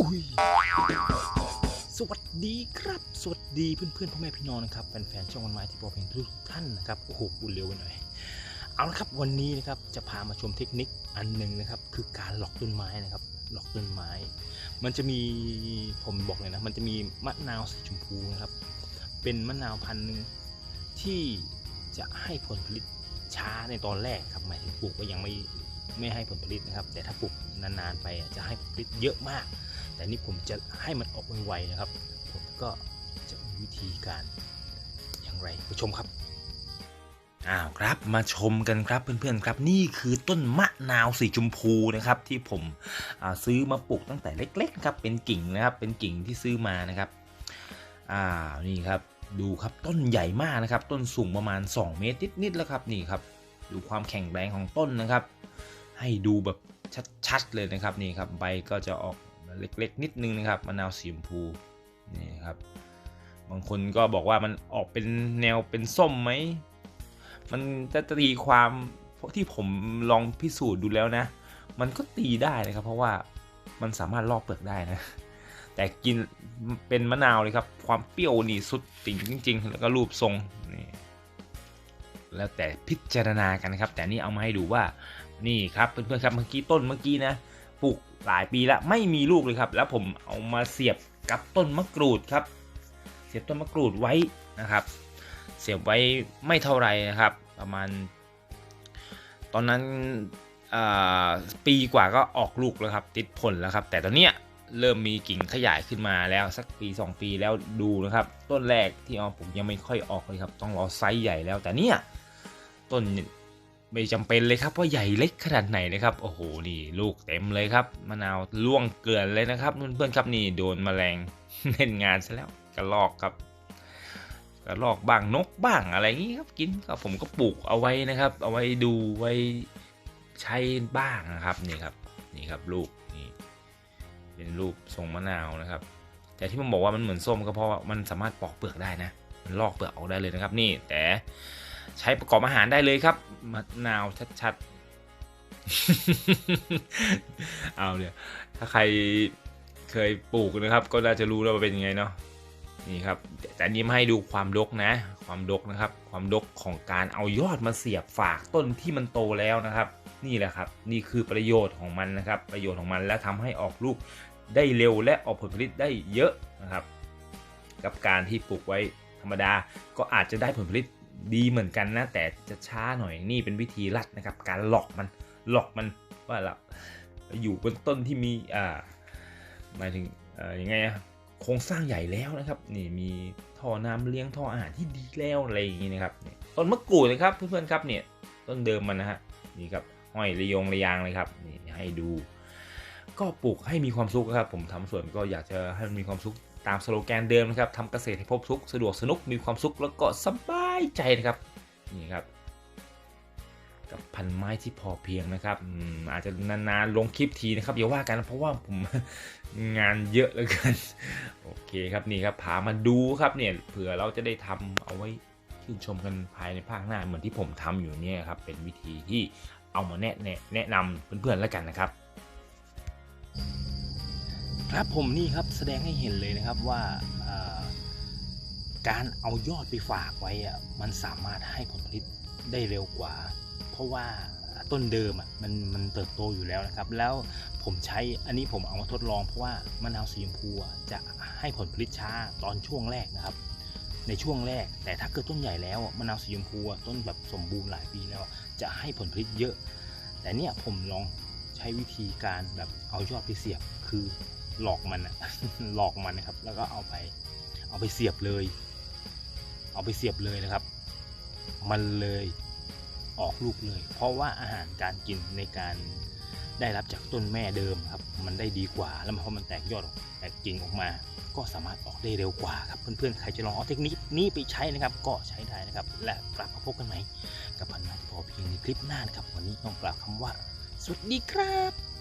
อุ้ยสวัสดีครับ สวัสดีเพื่อนๆพ่อแม่พี่น้องนะครับแฟนๆช่องวันไม้ที่พอเพียงทุกท่านนะครับโอ้โหพูดเร็วไปหน่อยเอาละครับวันนี้นะครับจะพามาชมเทคนิคอันหนึ่งนะครับ คือการหลอกต้นไม้นะครับหลอกต้นไม้ มันจะมีผมบอกเลยนะมันจะมีมะนาวสีชมพูนะครับ เป็นมะนาวพันธุ์หนึ่งที่จะให้ผลผลิตช้าในตอนแรกครับหมายถึงปลูกก็ยังไม่ไม่ให้ผลผลิตนะครับ แต่ถ้าปลูกนานๆไปจะให้ผลผลิตเยอะมาก แต่นี่ผมจะให้มันออกไวๆนะครับ ผมก็จะมีวิธีการอย่างไรไปชมครับอ้าวครับมาชมกันครับเพื่อนๆครับ นี่คือต้นมะนาวสีชมพูนะครับ ที่ผมซื้อมาปลูกตั้งแต่เล็กๆครับเป็นกิ่งนะครับเป็นกิ่งที่ซื้อมานะครับอ่านี่ครับดูครับต้นใหญ่มากนะครับ ต้นสูงประมาณ 2 เมตรนิดๆแล้วครับนี่ครับ ดูความแข็งแรงของต้นนะครับ ให้ดูแบบชัดๆเลยนะครับนี่ครับใบก็จะออก เล็กๆ นิดนึงนะครับมะนาวสีชมพูนี่ครับบางคนก็บอกว่ามันออกเป็นแนวเป็นส้มไหมมันจะตีความที่ผมลองพิสูจน์ดูแล้วนะ มันก็ตีได้นะครับ เพราะว่ามันสามารถลอกเปลือกได้นะ แต่กินเป็นมะนาวเลยครับ ความเปรี้ยวนี่สุดติ่งจริง ๆ แล้วก็รูปทรงนี่แล้วแต่พิจารณากันนะครับ แต่นี่เอามาให้ดูว่านี่ครับเพื่อนๆครับเมื่อกี้ต้นเมื่อกี้นะ ลูกหลายปีแล้วไม่มีลูกเลยครับ แล้วผมเอามาเสียบกับต้นมะกรูดครับ เสียบต้นมะกรูดไว้นะครับ เสียบไว้ไม่เท่าไหร่นะครับ ประมาณ ตอนนั้นปีกว่าก็ออกลูกแล้วครับ ติดผลแล้วครับ แต่ตอนเนี้ยเริ่มมีกิ่งขยายขึ้นมาแล้วสักปี 2 ปีแล้วดูนะครับ ต้นแรกที่เอาผมยังไม่ค่อยออกเลยครับ ต้องรอไซส์ใหญ่แล้วแต่เนี้ยต้น ไม่จำเป็นเลยครับว่าใหญ่เล็กขนาดไหนนะครับโอ้โหนี่ลูกเต็มเลยครับมะนาวล่วงเกลือนเลยนะครับเพื่อนๆครับนี่โดนแมลงเล่นงานซะแล้วกระลอกครับกระรอกบ้างนกบ้างอะไรอย่างนี้ครับกินก็ผมก็ปลูกเอาไว้นะครับ เอาไว้ดูไว้ใช้บ้างนะครับนี่ครับนี่ครับลูกนี่เป็นรูปทรงมะนาวนะครับ แต่ที่ผมบอกว่ามันเหมือนส้มก็เพราะว่ามันสามารถปอกเปลือกได้นะมันลอกเปลือกออกได้เลยนะครับ นี่แต่ ใช้ประกอบอาหารได้เลยครับมะนาวชัดๆ เอาเนี่ยถ้าใครเคยปลูกนะครับ ก็น่าจะรู้แล้วว่าเป็นยังไงเนาะนี่ครับแต่นี้มาให้ดูความดกนะ ความดกนะครับ ความดกของการเอายอดมาเสียบฝากต้นที่มันโตแล้วนะครับ นี่แหละครับ นี่คือประโยชน์ของมันนะครับ ประโยชน์ของมันและทำให้ออกลูกได้เร็วและออกผลผลิตได้เยอะนะครับ กับการที่ปลูกไว้ธรรมดาก็อาจจะได้ผลผลิต ดีเหมือนกันนะ แต่จะช้าหน่อยนี่เป็นวิธีลัดนะครับ การหลอกมันหลอกมันว่าเราอยู่บนต้นที่มีอ่าหมายถึงอ่ายังไงอะโครงสร้างใหญ่แล้วนะครับนี่มีท่อน้ำเลี้ยงท่ออาหารที่ดีแล้วอะไรอย่างนี้นะครับต้นมะกรูดนะครับเพื่อนๆครับเนี่ยต้นเดิมมันนะฮะนี่ครับห้อยระยงระยางเลยครับนี่ให้ดู ก็ปลูกให้มีความสุขครับ ผมทำสวนก็อยากจะให้มันมีความสุขตามสโลแกนเดิมนะครับทำเกษตรให้พบสุขสะดวกสนุกมีความสุขแล้วก็สบาย ใจนะครับนี่ครับ กับพันไม้ที่พอเพียงนะครับอืมอาจจะนานๆลงคลิปทีนะครับอย่าว่ากันเพราะว่าผมงานเยอะเหลือเกินโอเคครับนี่ครับพามาดูครับเนี่ยเผื่อเราจะได้ทำเอาไว้ชื่นชมกันภายในภาคหน้าเหมือนที่ผมทำอยู่เนี่ยครับเป็นวิธีที่เอามาแนะแนะแนะนำเพื่อนๆแล้วกันนะครับ ครับผมนี่ครับแสดงให้เห็นเลยนะครับว่า การเอายอดไปฝากไว้อะมันสามารถให้ผลผลิตได้เร็วกว่า เพราะว่าต้นเดิมอะมันมันเติบโตอยู่แล้วนะครับ แล้วผมใช้อันนี้ผมเอามาทดลองเพราะว่ามะนาวสีชมพูจะให้ผลผลิตช้าตอนช่วงแรกนะครับ ในช่วงแรก แต่ถ้าเกิดต้นใหญ่แล้วมะนาวสีชมพูต้นแบบสมบูรณ์หลายปีแล้วจะให้ผลผลิตเยอะ แต่เนี่ยผมลองใช้วิธีการแบบเอายอดไปเสียบคือหลอกมันอะหลอกมันนะครับ แล้วก็เอาไปเอาไปเสียบเลย เอาไปเสียบเลยนะครับ มันเลยออกลูกเลย เพราะว่าอาหารการกินในการได้รับจากต้นแม่เดิมครับ มันได้ดีกว่า แล้วพอมันแตกยอดแตกกิ่งออกมา ก็สามารถออกได้เร็วกว่าครับ เพื่อนๆ ใครจะลองเอาเทคนิคนี้ไปใช้นะครับ ก็ใช้ได้นะครับ และกลับมาพบกันใหม่กับพันธุ์ที่พอเพียงในคลิปหน้านะครับ วันนี้ต้องกล่าวคำว่า สวัสดีครับ